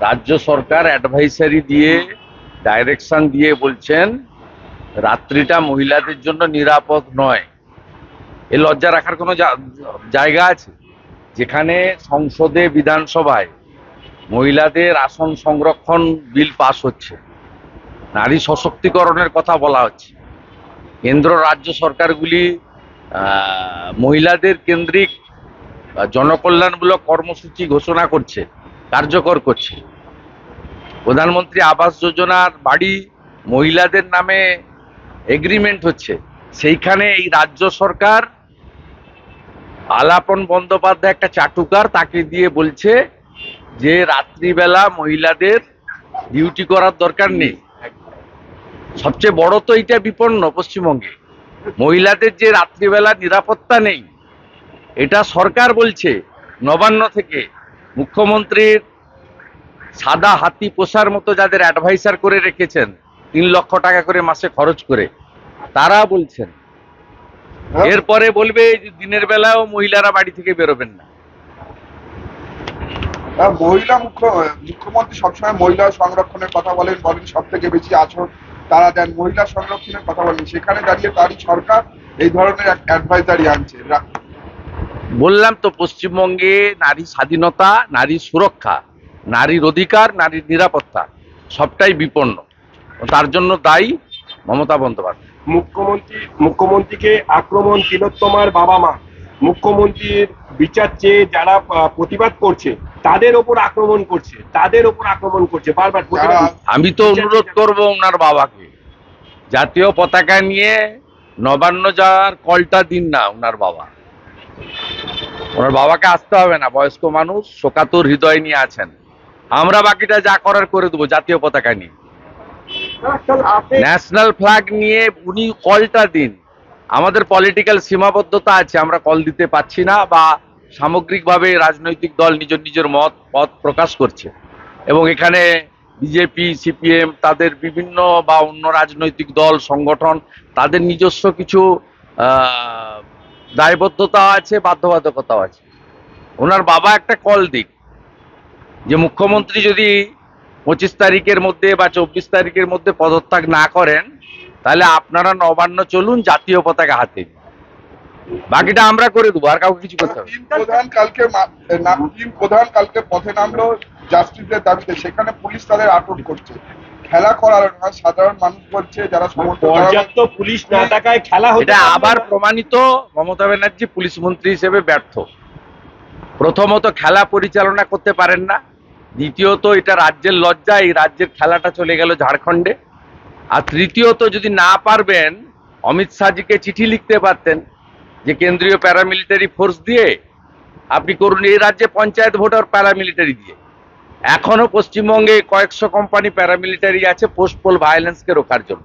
রাজ্য সরকার অ্যাডভাইসারি দিয়ে ডাইরেকশন দিয়ে বলছেন, রাত্রিটা মহিলাদের জন্য নিরাপদ নয়। এ লজ্জা রাখার কোনো জায়গা আছে? যেখানে সংসদে, বিধানসভায় মহিলাদের আসন সংরক্ষণ বিল পাস হচ্ছে। নারী সশক্তিকরণের কথা বলা হচ্ছে। কেন্দ্র, রাজ্য সরকারগুলি মহিলাদের কেন্দ্রিক জনকল্যাণমূলক কর্মসূচি ঘোষণা করছে। কার্যকর করছে। প্রধানমন্ত্রী আবাস যোজনার বাড়ি মহিলাদের নামে এগ্রিমেন্ট হচ্ছে। সেইখানে এই রাজ্য সরকার আলাপন বন্দ্যোপাধ্যায় একটা চাটুকার তাকে দিয়ে বলছে যে রাত্রিবেলা মহিলাদের ডিউটি করার দরকার নেই। সবচেয়ে বড় তো এটা বিপন্ন পশ্চিমবঙ্গে। মহিলাদের যে রাত্রিবেলা নিরাপত্তা নেই, এটা সরকার বলছে নবান্ন থেকে। মুখ্যমন্ত্রীর সাদা হাতি পোষার মতো যাদের অ্যাডভাইসার করে রেখেছেন তিন লক্ষ টাকা করে মাসে খরচ করে তারা বলছেন। এরপরে বলবে দিনের বেলাও মহিলারা বাড়ি থেকে বেরোবেন না। মহিলা মুখ্য মুখ্যমন্ত্রী সবসময় মহিলা সংরক্ষণের কথা বলেন বলেন সব থেকে বেশি আচরণ তারা দেন মহিলা সংরক্ষণের কথা বলেন। সেখানে দাঁড়িয়ে তারই সরকার এই ধরনের এক অ্যাডভাইজারি আনছে। বললাম তো পশ্চিমবঙ্গে নারী স্বাধীনতা নারী সুরক্ষা নারীর অধিকার নারীর নিরাপত্তা সবটাই বিপন্ন। তার জন্য দায়ী মমতা বন্দ্যোপাধ্যায়। মুখ্যমন্ত্রী মুখ্যমন্ত্রীকে আক্রমণ তিলোত্তমার বাবা মা মুখ্যমন্ত্রীর বিচার চেয়ে যারা প্রতিবাদ করছে তাদের ওপর আক্রমণ করছে তাদের ওপর আক্রমণ করছে বারবার প্রতিবাদ আমি তো অনুরোধ করব ওনার বাবাকে জাতীয় পতাকা নিয়ে নবান্ন যাওয়ার কলটা দিন না ওনার বাবা। ওনার বাবাকে আসতে হবে না, বয়স্ক মানুষ, শোকাতুর হৃদয় নিয়ে আছেন। আমরা বাকিটা যা করার করে দেবো জাতীয় পতাকা নিয়ে। ন্যাশনাল ফ্ল্যাগ নিয়ে উনি কলটা দিন। আমাদের পলিটিক্যাল সীমাবদ্ধতা আছে, আমরা কল দিতে পাচ্ছি না বা সামগ্রিকভাবে রাজনৈতিক দল নিজ নিজের মত, পথ প্রকাশ করছে। এবং এখানে বিজেপি সিপিএম তাদের বিভিন্ন বা অন্য রাজনৈতিক দল, সংগঠন, তাদের নিজস্ব কিছু দায়বদ্ধতা আছে, বাধ্যবাধকতাও আছে। ওনার বাবা একটা কল দিক, যে মুখ্যমন্ত্রী যদি পঁচিশ তারিখের মধ্যে বা চব্বিশ তারিখের মধ্যে পদত্যাগ না করেন, তাহলে আপনারা নবান্ন চলুন, জাতীয় পতাকা হাতে বাকিটা আমরা করে দেবো, আর কাউকে কিছু করতে হবে প্রধান কালকে পথে নামলো জাস্টিসের দাবিতে, সেখানে পুলিশ তাদের আটক করছে। খেলা করার না সাধারণ মানুষ বলছে যারা পর্যাপ্ত পুলিশ না থাকায় খেলা এটা আবার প্রমাণিত মমতা ব্যানার্জি পুলিশ মন্ত্রী হিসেবে ব্যর্থ। প্রথমত খেলা পরিচালনা করতে পারেন না। দ্বিতীয়ত এটা রাজ্যের লজ্জা এই রাজ্যের খেলাটা চলে গেল ঝাড়খণ্ডে। আর তৃতীয়ত যদি না পারবেন অমিত শাহজিকে চিঠি লিখতে পারতেন যে কেন্দ্রীয় প্যারামিলিটারি ফোর্স দিয়ে আপনি করুন এই রাজ্যে পঞ্চায়েত ভোটার প্যারামিলিটারি দিয়ে। এখনও পশ্চিমবঙ্গে কয়েকশো কোম্পানি প্যারামিলিটারি আছে পোস্টপোল ভায়োলেন্সকে রোখার জন্য।